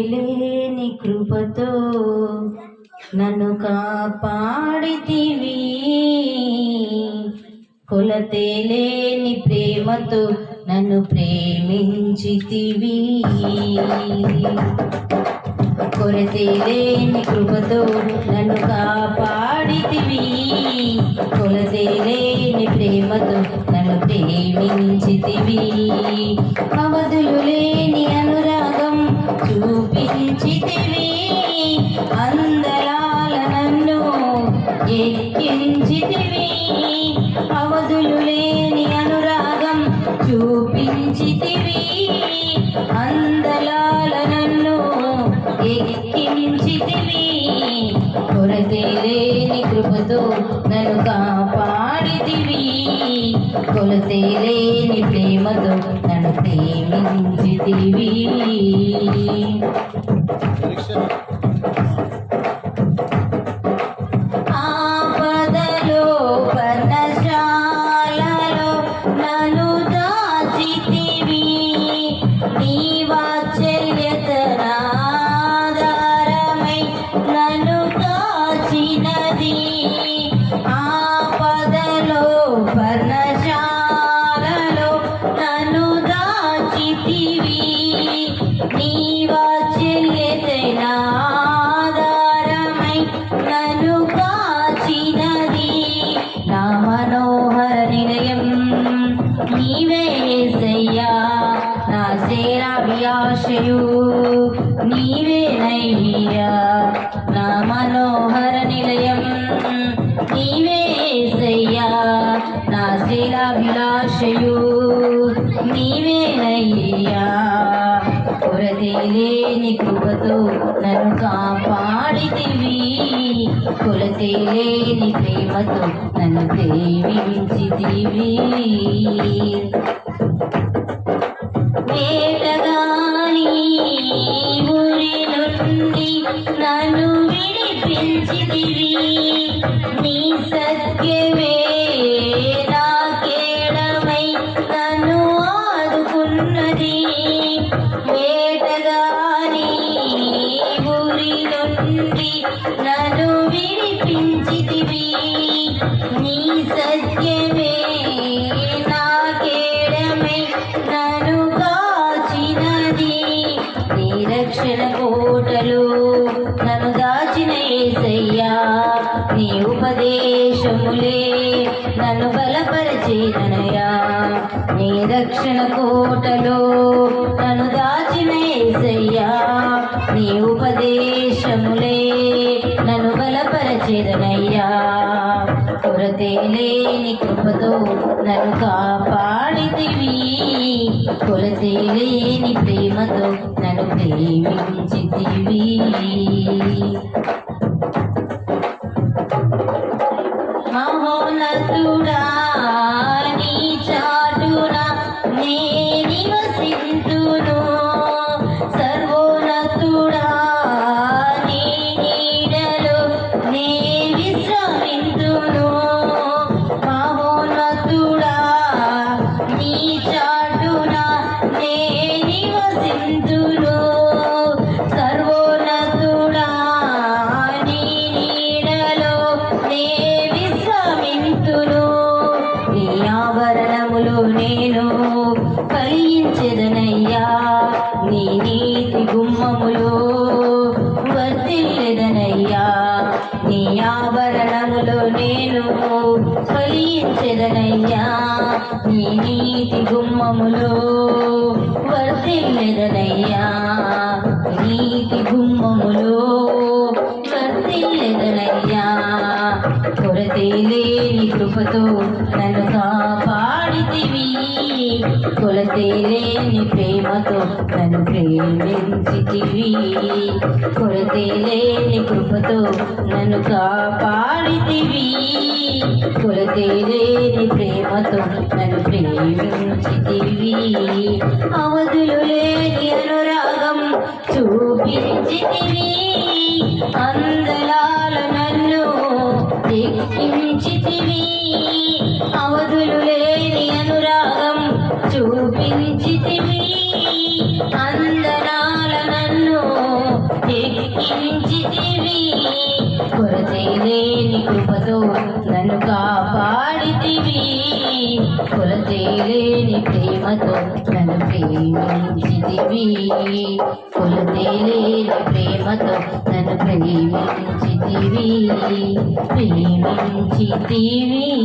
లేని కృపతో నన్ను కాపాడితివి. కొలతే లేని ప్రేమతో నన్ను ప్రేమించితివి. కొరతే లేని కృపతో నన్ను కాపాడితివి. కొలతే లేని ప్రేమతో నన్ను ప్రేమించితివి. అవధులు లేని అనురాగం చూపించితివి అందలాల నన్ను ఎక్కించితివి. అవధులు లేని అనురాగం చూపించితివి అందలాల నన్ను ఎక్కించితివి. కొరతే లేని కృపతో నన్ను కాపాడితివి. కొలతే లేని ప్రేమతో నన్ను ప్రేమించితివి. Menekşe. వాత్సల్యతనాధారమై నన్ను కాచినది నా మనోహర నిలయం నీవే నా శ్రేరాభియాశయు నీవే నయ్యా నా మనోహర నిలయం. నీవే నా లేని నన్ను కాపాడితివి. కొలతే లేని ప్రేమతో నన్ను ప్రేమించితివి. వేటగాని ఊరి నుండి నన్ను విడిపించితివి. నీ సత్యం నుండి నన్ను విడిపించితివి. నీ సత్యమే నాకేడమై నన్ను కాచినది. నీ రక్షణ కోటలు నన్ను దాచిన ఏసయ్యా. నీ ఉపదేశములే నన్ను బలపరిచేదనయా నీ రక్షణ కోటలో నన్ను దాచిన ఏసయ్యా నీ ఉపదేశములే నన్ను బలపరచేదనయ్యా. కొరతే లేని కృపతో నన్ను కాపాడితివి. కొలతే లేని ప్రేమతో నన్ను ప్రేమించితివి. మహోనతుడా ఆవరణములో నేను ఫలించెదనయ్యా నీ నీతి గుమ్మములు వర్తిల్లెదనయ్యా. నీతి గుమ్మములు వర్తిల్లెదనయ్యా. కొరతే లేని కృపతో నన్ను కాపా కొలతేలేని ప్రేమతో నన్ను ప్రేమించితివి. కొలతేలేని కృపతో నన్ను కాపాడితివి. కొలతేలేని ప్రేమతో నన్ను ప్రేమించితివి. అవధులు లేని అనురాగం చూపించితివి. అందలాల ప్రేమించితివి కొరతే కృపతో నన్ను కాపాడితివి. కొరతే ప్రేమతో నన్ను ప్రేమించితివి. కొలతేలేని ప్రేమతో నన్ను ప్రేమించితివి. ప్రేమించితివి.